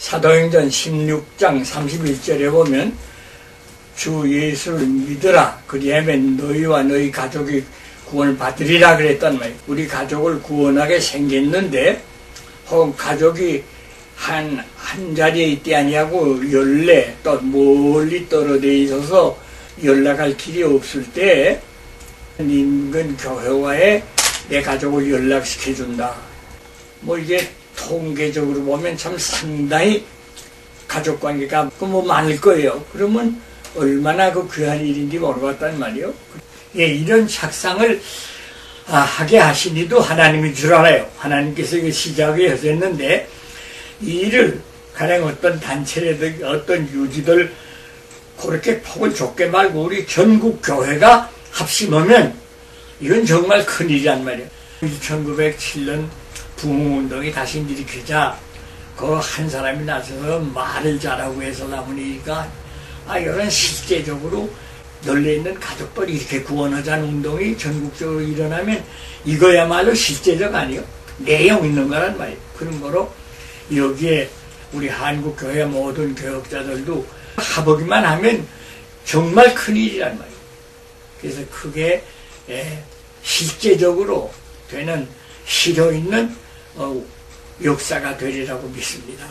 사도행전 16장 31절에 보면 주 예수를 믿으라 그리하면 너희와 너희 가족이 구원을 받으리라 그랬단 말이에요. 우리 가족을 구원하게 생겼는데 혹은 가족이 한, 한 자리에 있지 아니하고 연례 또 멀리 떨어져 있어서 연락할 길이 없을 때 인근 교회와에 내 가족을 연락시켜준다. 뭐 이게 통계적으로 보면 참 상당히 가족 관계가 뭐 많을 거예요. 그러면 얼마나 그 귀한 일인지 모르겠단 말이요. 예, 이런 착상을 아, 하게 하신 이도 하나님인 줄 알아요. 하나님께서 이게 시작을 하셨는데 이 일을 가령 어떤 단체라든 어떤 유지들 그렇게 폭을 좁게 말고 우리 전국 교회가 합심하면 이건 정말 큰일이란 말이에요. 1907년 부흥운동이 다시 일으키자 그 한 사람이 나서서 말을 잘하고 해서 나무니까 아 이런 실제적으로 널려 있는 가족들이 이렇게 구원하자는 운동이 전국적으로 일어나면 이거야말로 실제적 아니요 내용 있는 거란 말이에요. 그런 거로 여기에 우리 한국 교회 모든 교역자들도 가보기만 하면 정말 큰 일이란 말이에요. 그래서 크게 예, 실제적으로 되는 실효 있는 어, 역사가 되리라고 믿습니다.